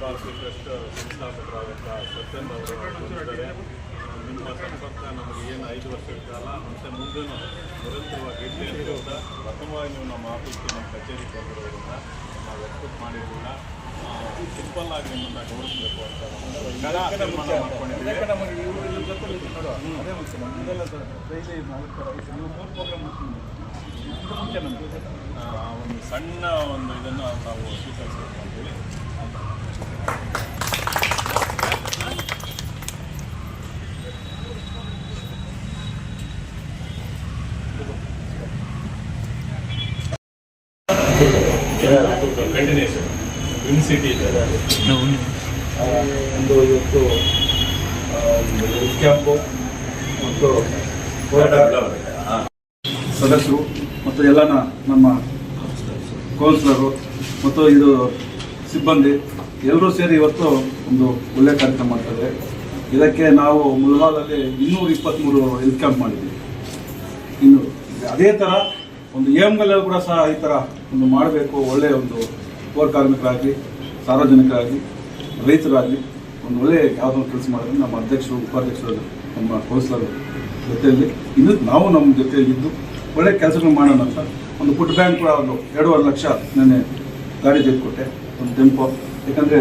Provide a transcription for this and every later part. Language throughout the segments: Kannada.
ಭಾರತಿ ಟ್ರಸ್ಟ್ ಸಂಸ್ಥಾಪಕರಾದಂಥ ಸತ್ಯನ್ ಅವರು ಬಂದಿದ್ದಾರೆ. ನಿಮ್ಮ ಸಂಪರ್ಕ ನಮಗೆ ಏನು ಐದು ವರ್ಷದ ಕಾಲ ಮತ್ತು ಮುಂದೂ ನಿರಂತರವಾಗಿ ಇರಲಿ ಅಂತ ಪ್ರಥಮವಾಗಿ ನೀವು ನಮ್ಮ ಆಫೀಸ್ಗೆ ನಮ್ಮ ಕಚೇರಿಗೆ ಬಂದಿರೋದ್ರಿಂದ ನಾವು ಎಕ್ಸ್ಪೆಕ್ಟ್ ಮಾಡಿರಲಿಲ್ಲ ಸಿಂಪಲ್ ಆಗಿ ನಿಮ್ಮನ್ನು ಗೌರವಿಸಬೇಕು ಅಂತ ಒಂದು ಸಣ್ಣ ಒಂದು ಇದನ್ನು ನಾವು ಸ್ವೀಕರಿಸಬೇಕು ಅಂತೇಳಿ ಕಂಟಿನ್ಯೂಷನ್ ಸಿಟಿ ಒಂದು ಇವತ್ತು ಕ್ಯಾಂಪು ಮತ್ತು ಸದಸ್ಯರು ಮತ್ತು ಎಲ್ಲ ನಮ್ಮ ಕೌನ್ಸಿಲರು ಮತ್ತು ಇದು ಸಿಬ್ಬಂದಿ ಎಲ್ಲರೂ ಸೇರಿ ಇವತ್ತು ಒಂದು ಒಳ್ಳೆಯ ಕಾರ್ಯಕ್ರಮ ಮಾಡ್ತಾರೆ. ಇದಕ್ಕೆ ನಾವು ಮುಲ್ಬಾಲಲ್ಲಿ ಇನ್ನೂರ ಇಪ್ಪತ್ತ್ಮೂರು ಹೆಲ್ತ್ ಕ್ಯಾಂಪ್ ಮಾಡಿದ್ವಿ. ಇನ್ನು ಅದೇ ಥರ ಒಂದು ಏಮ್ಗಳಲ್ಲಿ ಕೂಡ ಸಹ ಈ ಥರ ಒಂದು ಮಾಡಬೇಕು ಒಳ್ಳೆಯ ಒಂದು ಪೌರ ಕಾರ್ಮಿಕರಾಗಲಿ ಸಾರ್ವಜನಿಕರಾಗಲಿ, ರೈತರಾಗಲಿ ಒಂದು ಒಳ್ಳೆಯ ಯಾವುದೊಂದು ಕೆಲಸ ಮಾಡಿದ್ರೆ ನಮ್ಮ ಅಧ್ಯಕ್ಷರು, ಉಪಾಧ್ಯಕ್ಷರು, ನಮ್ಮ ಕೌನ್ಸಿಲರ್ ಜೊತೆಯಲ್ಲಿ ಇನ್ನು ನಾವು ನಮ್ಮ ಜೊತೆಯಲ್ಲಿ ಇದ್ದು ಒಳ್ಳೆ ಕೆಲಸಗಳು ಮಾಡೋಣ ಅಂತ ಒಂದು ಪುಟ್ ಬ್ಯಾಂಕ್ ಕೂಡ ಒಂದು ಎರಡೂವರೆ ಲಕ್ಷ ನೆನೆ ಗಾಡಿ ತೆಗೆದುಕೊಟ್ಟೆ, ಒಂದು ಟೆಂಪೋ. ಯಾಕಂದರೆ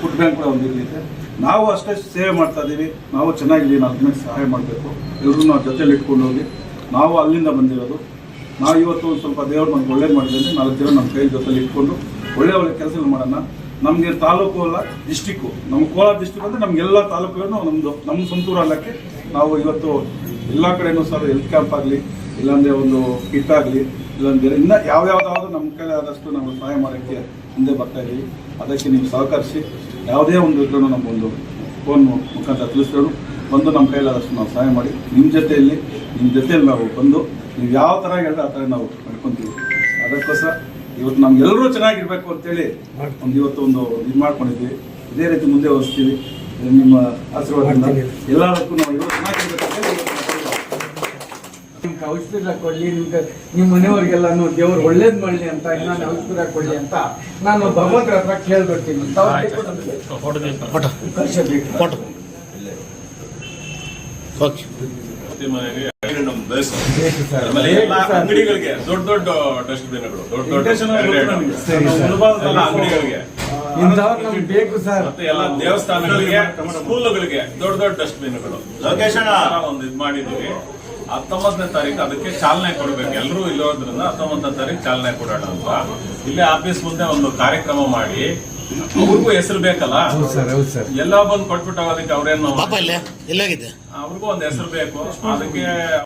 ಫುಡ್ ಬ್ಯಾಂಕ್ ಕೂಡ ಒಂದು ಇಲ್ಲಿದೆ ನಾವು ಅಷ್ಟೇ ಸೇವೆ ಮಾಡ್ತಾ ಇದ್ದೀವಿ. ನಾವು ಚೆನ್ನಾಗಿದ್ದೀವಿ. ನಾಲ್ಕು ಜನಕ್ಕೆ ಸಹಾಯ ಮಾಡಬೇಕು. ಎಲ್ಲರೂ ನಾವು ಜೊತೆಯಲ್ಲಿ ಇಟ್ಕೊಂಡು ಹೋಗಿ ನಾವು ಅಲ್ಲಿಂದ ಬಂದಿರೋದು. ನಾವು ಇವತ್ತು ಒಂದು ಸ್ವಲ್ಪ ದೇವರು ನಮ್ಗೆ ಒಳ್ಳೇದು ಮಾಡಿದ್ರೆ ನಾಲ್ಕು ಜನ ನಮ್ಮ ಕೈ ಜೊತೆಲಿ ಇಟ್ಕೊಂಡು ಒಳ್ಳೆ ಒಳ್ಳೆ ಕೆಲಸಗಳು ಮಾಡೋಣ. ನಮಗೆ ತಾಲೂಕು ಅಲ್ಲ ಡಿಸ್ಟಿಕ್ಕು ನಮ್ಮ ಕೋಲಾರ ಡಿಸ್ಟಿಕ್ ಅಂದರೆ ನಮಗೆಲ್ಲ ತಾಲೂಕುಗಳನ್ನು ನಮ್ಮದು ನಮ್ಮ ಸ್ವಂತೂರು ಅಲ್ಲಕ್ಕೆ ನಾವು ಇವತ್ತು ಎಲ್ಲ ಕಡೆಯೂ ಸರ್ ಹೆಲ್ತ್ ಕ್ಯಾಂಪ್ ಆಗಲಿ, ಇಲ್ಲಾಂದರೆ ಒಂದು ಕಿಟ್ ಆಗಲಿ, ಇಲ್ಲಾಂದರೆ ಇನ್ನು ಯಾವ್ಯಾವ್ದಾದ್ರು ನಮ್ಮ ಕೈ ಆದಷ್ಟು ನಾವು ಸಹಾಯ ಮಾಡೋಕ್ಕೆ ಮುಂದೆ ಬರ್ತಾ ಇದ್ದೀವಿ ಅದಕ್ಕೆ ನೀವು ಸಹಕರಿಸಿ, ಯಾವುದೇ ಒಂದು ಇದ್ರೂ ನಮಗೊಂದು ಫೋನ್ ಮುಖಾಂತರ ತಿಳಿಸಿದ್ರು ಬಂದು ನಮ್ಮ ಕೈಲಾದಷ್ಟು ನಾವು ಸಹಾಯ ಮಾಡಿ. ನಿಮ್ಮ ಜೊತೆಯಲ್ಲಿ ನಿಮ್ಮ ಜೊತೆಯಲ್ಲಿ ನಾವು ಬಂದು ನೀವು ಯಾವ ಥರ ಹೇಳಿದ್ರೆ ಆ ಥರ ನಾವು ಮಾಡ್ಕೊತೀವಿ ಅದಕ್ಕೋಸ್ಕರ ಇವತ್ತು ನಮ್ಗೆಲ್ಲರೂ ಚೆನ್ನಾಗಿರ್ಬೇಕು ಅಂತೇಳಿ ಒಂದು ಇವತ್ತು ಒಂದು ಇದು ಮಾಡ್ಕೊಂಡಿದ್ವಿ. ಇದೇ ರೀತಿ ಮುಂದೆ ಓದಿಸ್ತೀವಿ ನಿಮ್ಮ ಆಶೀರ್ವಾದದಿಂದ ಎಲ್ಲದಕ್ಕೂ ನಾವು ಎಲ್ಲರೂ ಚೆನ್ನಾಗಿರ್ಬೇಕು ಇವತ್ತು ನಾವು ನಿಮ್ಗೆ ಔಷಧ ಕೊಡ್ಲಿ ನಿಮ್ಗೆ ನಿಮ್ಮ ಮನೆಯವ್ರಿಗೆಲ್ಲಾನು ದೇವ್ರು ಒಳ್ಳೇದ್ ಮಾಡಲಿ ಅಂತ ನಾನು ಔಷಧ ಕೊಡ್ಲಿ ಅಂತ ನಾನು ಭಗವಂತರ ಹತ್ರ ಕೇಳ್ಬಿಡ್ತೀನಿ. ಸರ್. ಅಂಗಡಿಗಳಿಗೆ ದೊಡ್ಡ ದೊಡ್ಡ ಡಸ್ಟ್ಬಿನ್ಗಳು ದೊಡ್ಡ ದೊಡ್ಡ ಅಂಗಡಿಗಳಿಗೆ. ಬೇಕು ಸರ್. ಮತ್ತೆ ಎಲ್ಲ ದೇವಸ್ಥಾನಗಳಿಗೆ ಸ್ಕೂಲ್ಗಳಿಗೆ ದೊಡ್ಡ ದೊಡ್ಡ ಡಸ್ಟ್ಬಿನ್ಗಳು ಒಂದು ಇದು ಮಾಡಿದ್ದೀವಿ. ಹತ್ತೊಂಬತ್ತನೇ ತಾರೀಕು ಅದಕ್ಕೆ ಚಾಲನೆ ಕೊಡಬೇಕು. ಎಲ್ಲರೂ ಇಲ್ಲೋದ್ರಿಂದ ಹತ್ತೊಂಬತ್ತನೇ ತಾರೀಕು ಚಾಲನೆ ಕೊಡೋಣ ಅಂತ. ಇಲ್ಲೇ ಆಫೀಸ್ ಮುಂದೆ ಒಂದು ಕಾರ್ಯಕ್ರಮ ಮಾಡಿ. ಅವ್ರಿಗೂ ಹೆಸರು ಬೇಕಲ್ಲ? ಎಲ್ಲ ಬಂದು ಕೊಟ್ಬಿಟ್ಟು ಅದಕ್ಕೆ ಅವ್ರೇನು ಅವ್ರಿಗೂ ಒಂದು ಹೆಸರು ಬೇಕು ಅದಕ್ಕೆ